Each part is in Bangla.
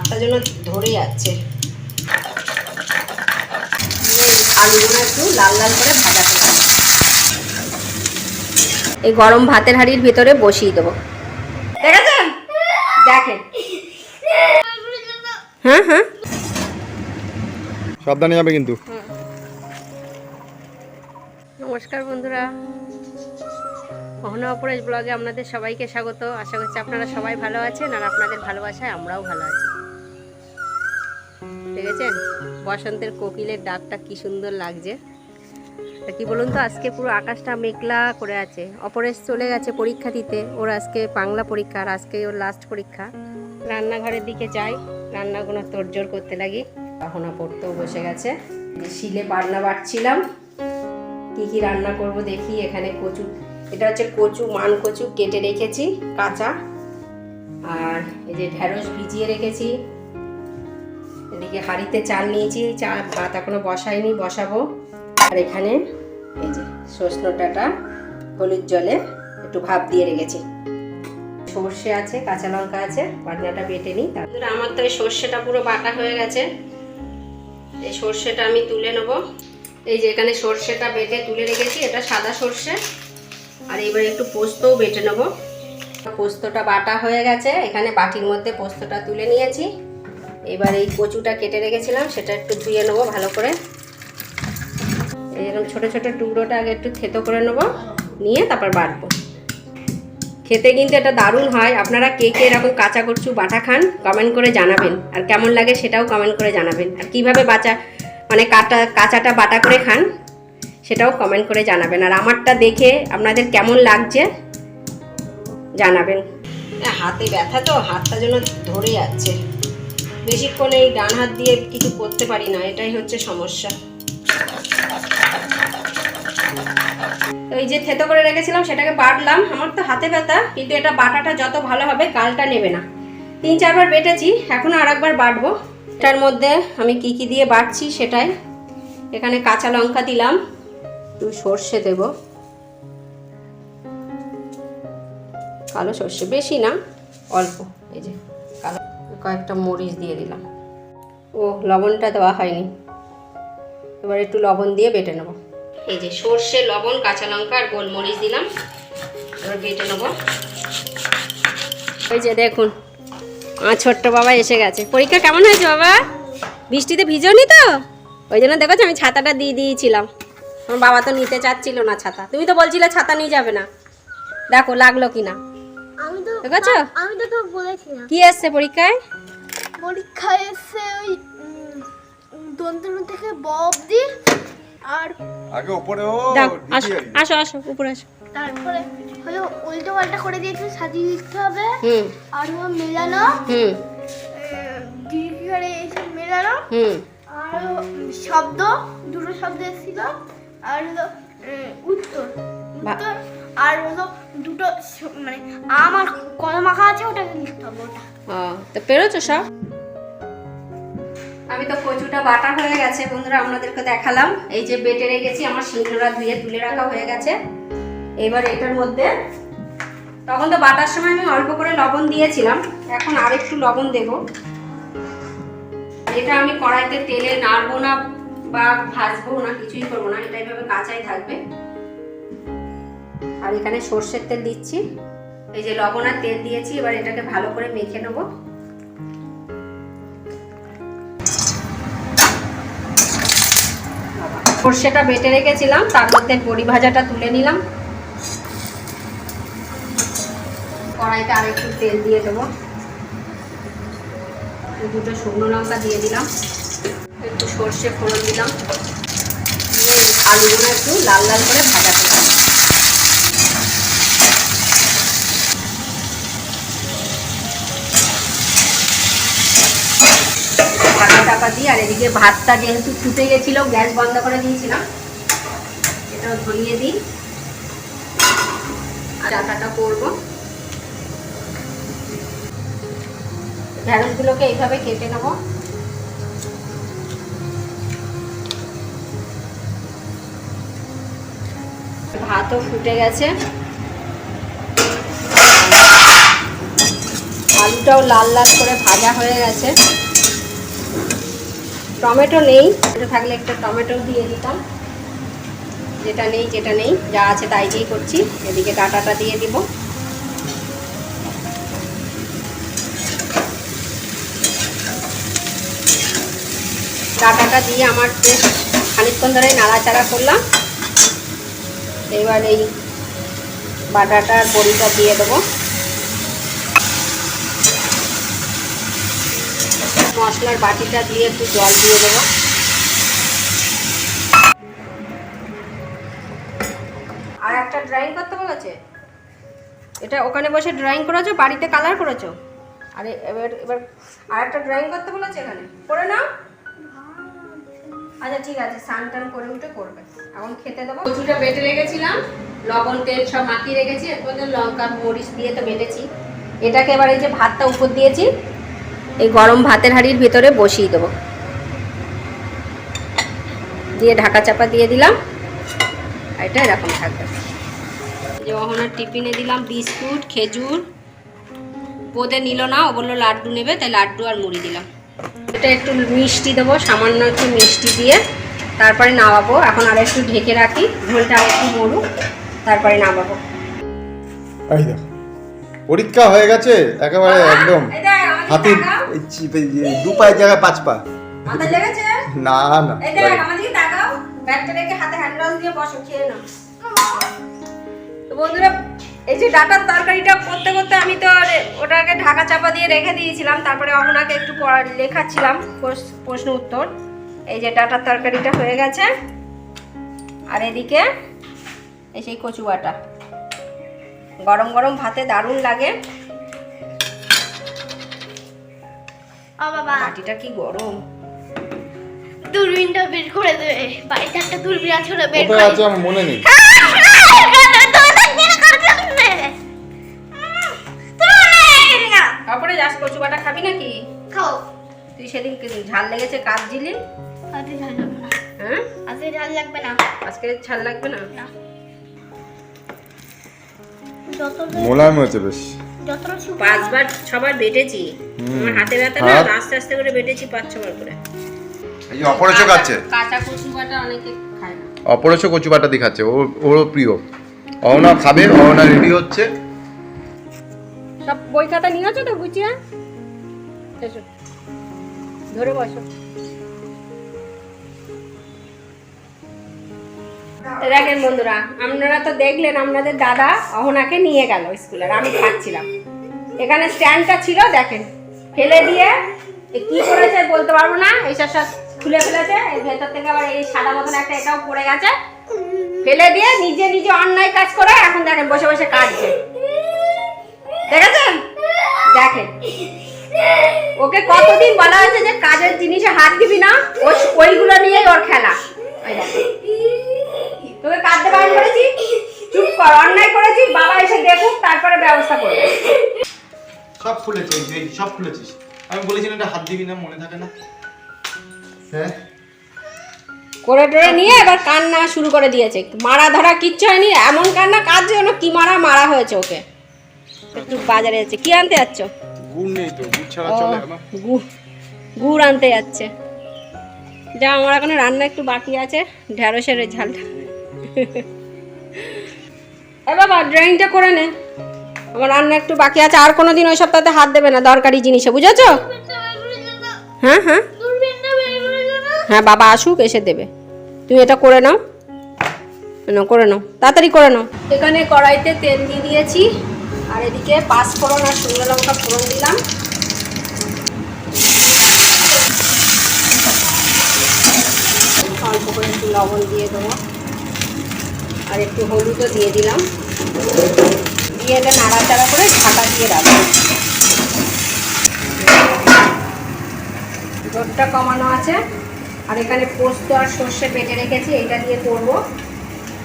হাতটা যেন ধরে যাচ্ছে আলুগুলো একটু লাল লাল করে ভাজা করে এই গরম ভাতের হাঁড়ির ভিতরে বসিয়ে দেবো। দেখেছেন? দেখেন। হ্যাঁ হ্যাঁ। সাবধানে যাবে কিন্তু। নমস্কার বন্ধুরা। মোহনা অপরেশ ব্লগে আপনাদের সবাইকে স্বাগত। আশা করছি আপনারা সবাই ভালো আছেন আর আপনাদের ভালোবাসায় আমরাও ভালো আছি। দেখেছেন? বসন্তের কোকিলের ডাকটা কি সুন্দর লাগছে। তা কি বলুন তো, আজকে পুরো আকাশটা মেঘলা করে আছে। অপরেশ চলে গেছে পরীক্ষা দিতে। ওর আজকে বাংলা পরীক্ষা আর আজকে ওর লাস্ট পরীক্ষা। রান্নাঘরের দিকে যাই। রান্নাগুলো তোড়জোড় করতে লাগি। তখন পড়তেও বসে গেছে। শিলে বাটনা বাটছিলাম। কি কি রান্না করব দেখি এখানে কচু। এটা হচ্ছে কচু, মান কচু কেটে রেখেছি, কাঁচা। আর এই যে ঢেঁড়স ভিজিয়ে রেখেছি। এদিকে হাঁড়িতে চাল নিয়েছি, চা ভাত এখনও বসাইনি, বসাবো। আর এখানে এই যে সজনো হলুদ জলে একটু ভাপ দিয়ে রেখেছি। সর্ষে আছে, কাঁচা লঙ্কা আছে বাটনাটা বেটে নিই। তারপরে আমার তো এই সর্ষেটা পুরো বাটা হয়ে গেছে। এই সর্ষেটা আমি তুলে নেব। এই যে এখানে সর্ষেটা বেটে তুলে রেখেছি, এটা সাদা সর্ষে। আর এবার একটু পোস্তও বেটে নেব। পোস্তটা বাটা হয়ে গেছে, এখানে বাটির মধ্যে পোস্তটা তুলে নিয়েছি। এবার এই কচুটা কেটে রেখেছিলাম, সেটা একটু ধুয়ে নেব ভালো করে। এরকম ছোট ছোট টুকরোটা আগে একটু থেতো করে নেব, নিয়ে তারপর বাটবো। খেতে কিন্তু এটা দারুণ হয়। আপনারা কে কে এরকম কাঁচা কচু বাটা খান কমেন্ট করে জানাবেন। আর কেমন লাগে সেটাও কমেন্ট করে জানাবেন। আর কীভাবে বাঁচা মানে কাটা, কাঁচাটা বাটা করে খান, সেটাও কমেন্ট করে জানাবেন। আর আমারটা দেখে আপনাদের কেমন লাগছে, জানাবেন। হাতে ব্যথা তো, হাতটা যেন ধরে যাচ্ছে। বেশিক্ষণ এই ডান হাত দিয়ে কিছু করতে পারি না, এটাই হচ্ছে সমস্যা। ওই যে থেতো করে রেখেছিলাম, সেটাকে বাটলাম। আমার তো হাতে ব্যথা, কিন্তু এটা বাটাটা যত ভালো হবে, গালটা নেবে না। তিন চারবার বেটেছি, এখনও আর একবার বাটবো। এটার মধ্যে আমি কি কি দিয়ে বাটছি সেটাই। এখানে কাঁচা লঙ্কা দিলাম, একটু সর্ষে দেব। কালো সর্ষে, বেশি না, অল্প, এই যে কালো। কয়েকটা মরিচ দিয়ে দিলাম। ও, লবণটা দেওয়া হয়নি। এবার একটু লবণ দিয়ে বেটে নেব। এই যে সর্ষে, লবণ, কাঁচা লঙ্কা আর গোলমরিচ দিলাম। এবার বেটে নেব। ওই যে দেখুন, আমার ছোট্ট বাবা এসে গেছে। পরীক্ষা কেমন হয়েছে বাবা? বৃষ্টিতে ভিজোনি তো? ওই জন্য দেখো আমি ছাতাটা দিয়ে দিয়েছিলাম। আমার বাবা তো নিতে চাচ্ছিল না ছাতা। তুমি তো বলছিলে ছাতা নিয়ে যাবে না। দেখো, লাগল কি না দেখেছ? আমি তো তো বলেছিলাম। কি এসছে পরীক্ষায়? পরীক্ষায় এসে ওই দন্তন থেকে বব দি আর আগে ওপরে ও আসো আসো আসো উপরে আসো। তারপরে হলো উল্টো পাল্টা করে দিয়েছে সাজিয়ে দিতে হবে। হুম। আর হলো মেলানো হুম। দীর্ঘারে এইসব মেলানো হুম। আর শব্দ দুটো শব্দ এসেছিল। আর হলো উত্তর। উত্তর আর হলো দুটো মানে আমার কলম আঁকা আছে ওটাকে লিখতে হবে ওটা। তো পেরোছো সব? আমি তো কচুটা বাটা হয়ে গেছে বন্ধুরা আপনাদেরকে দেখালাম। এই যে বেটে রেখেছি আমার শিলনোড়া ধুয়ে তুলে রাখা হয়ে গেছে। এবার এটার মধ্যে তখন তো বাটার সময় আমি অল্প করে লবণ দিয়েছিলাম এখন আরেকটু লবণ দেব। এটা আমি কড়াইতে তেলে নাড়বো না বা ভাজবো না কিছুই করব না এটা এইভাবে কাঁচাই থাকবে। আর এখানে সর্ষের তেল দিচ্ছি। এই যে লবণ আর তেল দিয়েছি, এবার এটাকে ভালো করে মেখে নেব। সর্ষেটা বেটে রেখেছিলাম, তার মধ্যে বড়ি ভাজাটা তুলে নিলাম। কড়াইতে আর একটু তেল দিয়ে দেবো। দুটো শুকনো লঙ্কা দিয়ে দিলাম। একটু সর্ষে ফোড়ন দিলাম। দিয়ে আলুগুলো একটু লাল লাল করে ভাজা চাপা দিই আর এদিকে ভাতটা যেহেতু ফুটে গেছিল, গ্যাস বন্ধ করে দিয়েছিলাম, এটাও ধরিয়ে দিই। আর আটাটা করব। ঢ্যাঁড়সগুলোকে এইভাবে কেটে নেব। ভাতও ফুটে গেছে। আলুটাও লাল লাল করে ভাজা হয়ে গেছে। টমেটো নেই। এটা থাকলে একটা টমেটো দিয়ে দিতাম। যেটা নেই যেটা নেই, যা আছে তাই দিয়েই করছি। এদিকে ডাটাটা দিয়ে দিব। ডাটাটা দিয়ে আমার বেশ খানিকক্ষণ ধরে নাড়াচাড়া করলাম। এবার এই বাটাটার বড়িটা দিয়ে দেবো। মশলার বাটিটা দিয়ে একটু জল দিয়ে দেবো। আর একটা ড্রয়িং করতে বলেছে? এটা ওখানে বসে ড্রয়িং করেছ? বাড়িতে কালার করেছ? আরে, এবার এবার আর একটা ড্রয়িং করতে বলেছে এখানে? করে নাও। আচ্ছা ঠিক আছে, স্নান টান করে উঠে করবে। এখন খেতে দেবো। কচুটা বেটে রেখেছিলাম। লবণ, তেল সব মাখিয়ে রেখেছি। এরপর লঙ্কা, মরিচ দিয়ে তো বেটেছি। এটাকে এবার এই যে ভাতটা উপর দিয়েছি। এই গরম ভাতের হাঁড়ির ভিতরে বসিয়ে দেবো। দিয়ে ঢাকা চাপা দিয়ে দিলাম। আর এটা এরকম থাকবে। যে অহনার টিফিনে দিলাম বিস্কুট খেজুর। বোঁদে নিল না ও বলল লাড্ডু নেবে তাই লাড্ডু আর মুড়ি দিলাম। এটা একটু মিষ্টি দেবো সামান্য একটু মিষ্টি দিয়ে। তারপরে নামাবো। এখন আর একটু ঢেকে রাখি। ঝোলটা আর একটু মরুক তারপরে নামাবো। পরীক্ষা হয়ে গেছে একেবারে একদম। এই দেখ, আমাকে হাতি তাকাও। এই চিপে এই দু পায়ের জায়গায় পাঁচ পা। না না বন্ধুরা এই যে ডাটার তরকারিটা করতে করতে আমি তো ওটাকে ঢাকা চাপা দিয়ে রেখে দিয়েছিলাম তারপরে অহনাকে একটু লেখাচ্ছিলাম প্রশ- প্রশ্ন উত্তর। এই যে ডাটার তরকারিটা হয়ে গেছে। আর এদিকে এই সেই কচু বাটা গরম গরম ভাতে দারুণ লাগে। বাবা। বাটিটা কি গরম? দূরবীনটা বের করে দেবে বাড়িতে একটা দূরবীন আছে ওটা বের করে আছে আমার মনে নেই। তারপরে যাস কচু বাটা খাবি নাকি? খাও। তুই সেদিন ঝাল লেগেছে কাজ দিলি? আজকে ঝাল লাগবে না। হ্যাঁ? আজকে ঝাল লাগবে না। আজকে ঝাল লাগবে না? মোলায়েম হয়েছে বেশ। পাঁচবার ছবার বেটেছি। আমার হাতে ব্যথা না আস্তে আস্তে করে বেটেছি পাঁচ ছবার করে। এই যে অপরেশ খাচ্ছে? কাঁচা- কাঁচা বাটা অনেকে খায় না। অপরেশ কচু বাটা দিয়ে ও ওরও প্রিয়। অহনা খাবে অহনা রেডি হচ্ছে। সব বই খাতা নিয়েছো তো গুছিয়ে? এসো। ধরে বসো। দেখেন বন্ধুরা, আপনারা তো দেখলেন আপনাদের দাদা অহনাকে নিয়ে গেল স্কুলে আমি খাচ্ছিলাম। এখানে স্ট্যান্ডটা ছিল, দেখেন, ফেলে দিয়ে কি করেছে বলতে পারব না এইসব সব খুলে ফেলেছে ভেতর থেকে আবার এই সাদা মতন একটা এটাও পড়ে গেছে। ফেলে দিয়ে নিজে নিজে অন্যায় কাজ করে এখন দেখেন বসে বসে কাটছে দেখেছেন? দেখেন। ওকে কতদিন বলা হয়েছে যে কাজের জিনিসে হাত দিবি না ওইগুলো নিয়েই ওর খেলা। ওই দেখো। তোকে কাঁদতে বারণ করেছি? চুপ কর অন্যায় করেছি বাবা এসে দেখুক তারপরে ব্যবস্থা করবে। সব খুলেছে এই যে সব খুলেছিস। আমি বলেছিলাম এটা হাত দিবি না মনে থাকে না। হ্যাঁ? করে টোরে নিয়ে এবার কান্না শুরু করে দিয়েছে। মারা ধরা কিচ্ছু হয়নি এমন কান্না কাজ যেন কি মারা মারা হয়েছে ওকে। একটু বাজারে যাচ্ছে। কি আনতে যাচ্ছ? গুড় নেই তো গুড় ছাড়া চলে না গু- গুড় আনতে যাচ্ছে। যা আমার এখনও রান্না একটু বাকি আছে। ঢ্যাঁড়সের ঝালটা। এ বাবা ড্রয়িংটা করে নে। আমার রান্না একটু বাকি আছে, আর কোনো দিন ওই সপ্তাহে হাত দেবে না, দরকারি জিনিসে, বুঝেছ? হ্যাঁ হ্যাঁ। হ্যাঁ বাবা আসুক, এসে দেবে। তুমি এটা করে নাও। নাও, করে নাও। তাড়াতাড়ি করে নাও। এখানে কড়াইতে তেল দিয়ে দিয়েছি, আর এদিকে পাঁচ ফোড়ন আর শুকনো লঙ্কা ফোড়ন দিলাম। অল্প করে একটু লবণ দিয়ে দেবো। আর একটু হলুদও দিয়ে দিলাম। দিয়ে এটা নাড়াচাড়া করে ঢাকা দিয়ে রাখব। রোদটা কমানো আছে। আর এখানে পোস্ত আর সর্ষে পেটে রেখেছি, এটা দিয়ে করব।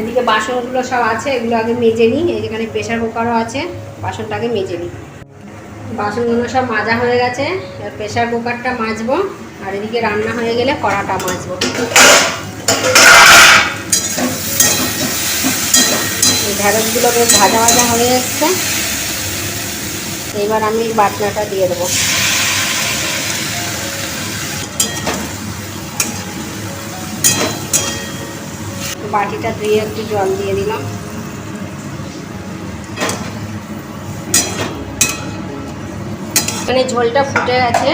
এদিকে বাসনগুলো সব আছে, এগুলো আগে মেজে নিই। এই যেখানে প্রেশার কুকারও আছে, বাসনটা আগে মেজে নিই। বাসনগুলো সব মাজা হয়ে গেছে প্রেশার কুকারটা মাজবো। আর এদিকে রান্না হয়ে গেলে কড়াটা মাজবো। ঢ্যাঁড়সগুলো বেশ ভাজা ভাজা হয়ে যাচ্ছে এবার আমি বাটনাটা দিয়ে দেবো। বাটিটা ধুয়ে একটু জল দিয়ে দিলাম। মানে ঝোলটা ফুটে গেছে।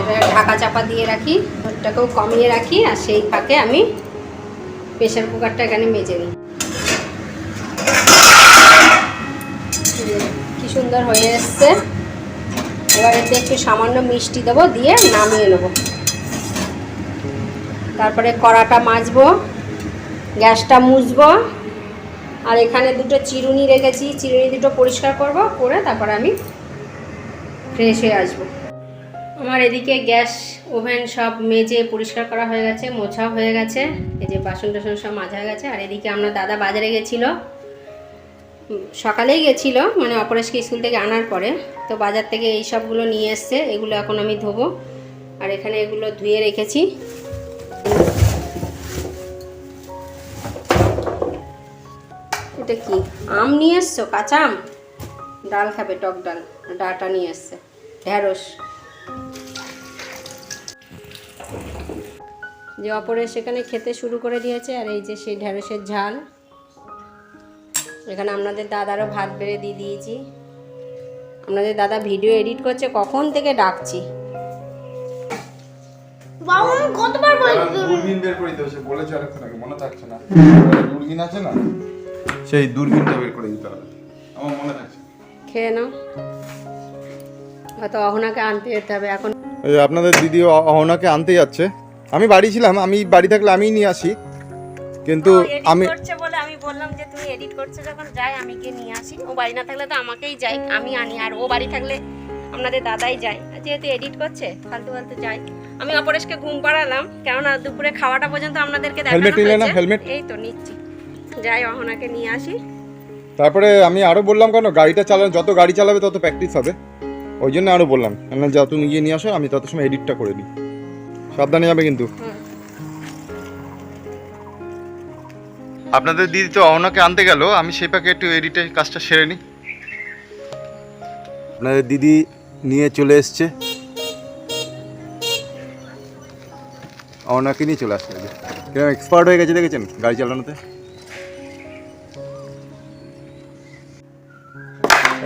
এবার ঢাকা চাপা দিয়ে রাখি। ঝোলটাকেও কমিয়ে রাখি আর সেই ফাঁকে আমি প্রেশার কুকারটা এখানে মেজে নিই কি সুন্দর হয়ে এসছে। এবার এতে একটু সামান্য মিষ্টি দেবো, দিয়ে নামিয়ে নেব। তারপরে কড়াটা মাজবো, গ্যাসটা মুছবো, আর এখানে দুটো চিরুনি রেখেছি। চিরুনি দুটো পরিষ্কার করব, করে তারপরে আমি ফ্রেশ হয়ে আসব। আমার এদিকে গ্যাস, ওভেন সব মেজে পরিষ্কার করা হয়ে গেছে মোছা হয়ে গেছে। এই যে বাসন টাসন সব মাজা হয়ে গেছে। আর এদিকে আমরা দাদা বাজারে গেছিল। সকালেই গেছিল মানে অপরেশকে স্কুল থেকে আনার পরে। তো বাজার থেকে এই সবগুলো নিয়ে এসছে, এগুলো এখন আমি ধোবো। আর এখানে এগুলো ধুয়ে রেখেছি। এটা কি? আম নিয়ে এসছো? কাঁচা আম? ডাল খাবে, টক ডাল। ডাটা নিয়ে এসছে। ঢ্যাঁড়স যে অপরে সেখানে খেতে শুরু করে দিয়েছে, আর এই যে সেই ঢ্যাঁড়সের ঝাল। এখানে আপনাদের দাদারও ভাত বেড়ে দিয়ে দিয়েছি। আপনাদের দাদা ভিডিও এডিট করছে কখন থেকে ডাকছি? আমি কতবার বের করে দিতে বলেছে অনেকক্ষণ মনে থাকছে না। দূরবীন আছে না? সেই দূরবীনটা বের করে দিতে হবে। আমার মনে থাকছে। খেয়ে নাও। হয়তো অহনাকে আনতে যেতে হবে এখন আপনাদের দিদি অহনাকে আনতে যাচ্ছে। আমি বাড়ি ছিলাম আমি বাড়ি থাকলে আমিই নিয়ে আসি। কিন্তু আমি আমি বললাম যে তুমি এডিট করছ যখন যাই আমি গিয়ে নিয়ে আসি। ও বাড়ি না থাকলে তো আমাকেই যাই আমি আনি আর ও বাড়ি থাকলে আপনাদের দাদাই যায়। যেহেতু এডিট করছে ফালতু ফালতু যাই আমি অপরেশকে ঘুম পাড়ালাম কেননা দুপুরে খাওয়াটা পর্যন্ত আপনাদেরকে দেখানো? হয়েছে। এই তো নিচ্ছি। যাই অহনাকে নিয়ে আসি। তারপরে আমি আরও বললাম কেন গাড়িটা চালানো যত গাড়ি চালাবে তত প্র্যাকটিস হবে। ওই জন্য আরও বললাম যা তুমি গিয়ে নিয়ে আসো আমি তত সময় এডিটটা করে দিই। সাবধানে যাবে কিন্তু। আপনাদের দিদি তো অহনাকে আনতে গেল, আমি সেই পাকে একটু এডিটের কাজটা সেরে নিই। আপনাদের দিদি নিয়ে চলে এসছে। অহনাকে নিয়ে চলে আসছে। কীরকম এক্সপার্ট হয়ে গেছে দেখেছেন গাড়ি চালানোতে?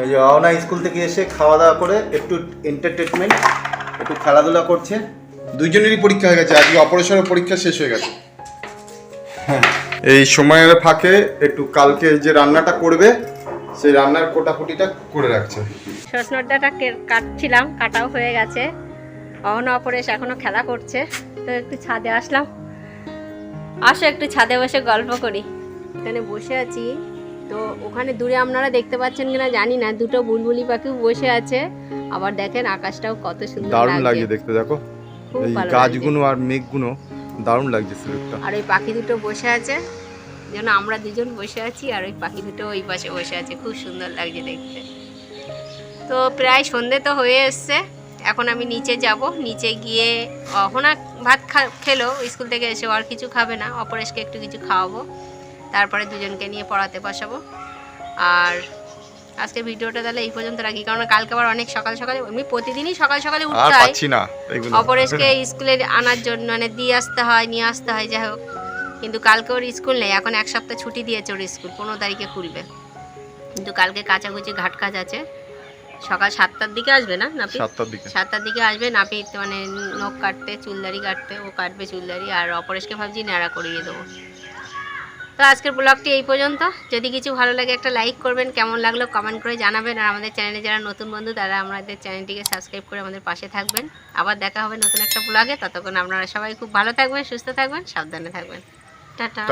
এই যে অহনা স্কুল থেকে এসে খাওয়া দাওয়া করে একটু এন্টারটেনমেন্ট একটু খেলাধুলা করছে। দুইজনেরই পরীক্ষা হয়ে গেছে, আজকে অপারেশনের পরীক্ষা শেষ হয়ে গেছে। এই সময়ের ফাঁকে একটু কালকে যে রান্নাটা করবে সেই রান্নার কোটাকুটিটা করে রাখছে। সজনের ডাঁটা কাটছিলাম কাটাও হয়ে গেছে। অহন অপরেশ এখনও খেলা করছে তো একটু ছাদে আসলাম। আসো একটু ছাদে বসে গল্প করি। এখানে বসে আছি। তো ওখানে দূরে আপনারা দেখতে পাচ্ছেন কিনা জানি না দুটো বুলবুলি পাখিও বসে আছে। আবার দেখেন আকাশটাও কত সুন্দর দারুণ লাগছে। দেখতে দেখো। এই। গাছগুলো আর মেঘগুলো দারুণ লাগছে সিলেক্টটা আর ওই পাখি দুটো বসে আছে, যেন আমরা দুজন বসে আছি আর ওই পাখি দুটো ওই পাশে বসে আছে, খুব সুন্দর লাগছে দেখতে। তো প্রায় সন্ধে তো হয়ে এসছে, এখন আমি নিচে যাব, নিচে গিয়ে অহনা ভাত খেলো, স্কুল থেকে এসে আর কিছু খাবে না, অপরেশকে একটু কিছু খাওয়াবো, তারপরে দুজনকে নিয়ে পড়াতে বসাবো, আর আজকে ভিডিওটা তাহলে এই পর্যন্ত রাখি কারণ কালকে আবার অনেক সকাল সকালে আমি প্রতিদিনই সকাল সকালে উঠতে হয়। পাচ্ছি না অপরেশকে স্কুলে আনার জন্য মানে দিয়ে আসতে হয় নিয়ে আসতে হয় যাই হোক। কিন্তু কালকে ওর স্কুল নেই এখন এক সপ্তাহ ছুটি দিয়েছে ওর স্কুল পনেরো তারিখে খুলবে। কিন্তু কালকে কাচাকুচি ঘাট কাজ আছে। সকাল সাতটার দিকে আসবে না নাপি সাতটার দিকে। সাতটার দিকে আসবে নাপি মানে নখ কাটতে চুলদারি কাটতে ও কাটবে চুলদারি আর অপরেশকে ভাবছি ন্যাড়া করিয়ে দেবো। তো আজকের ব্লগটি এই পর্যন্ত। যদি কিছু ভালো লাগে একটা লাইক করবেন, কেমন লাগল কমেন্ট করে জানাবেন। আর আমাদের চ্যানেলে যারা নতুন বন্ধু, তারা আমাদের চ্যানেলটিকে সাবস্ক্রাইব করে আমাদের পাশে থাকবেন। আবার দেখা হবে নতুন একটা ব্লগে ততক্ষণ আপনারা সবাই খুব ভালো থাকবেন, সুস্থ থাকবেন, সাবধানে থাকবেন। টাটা।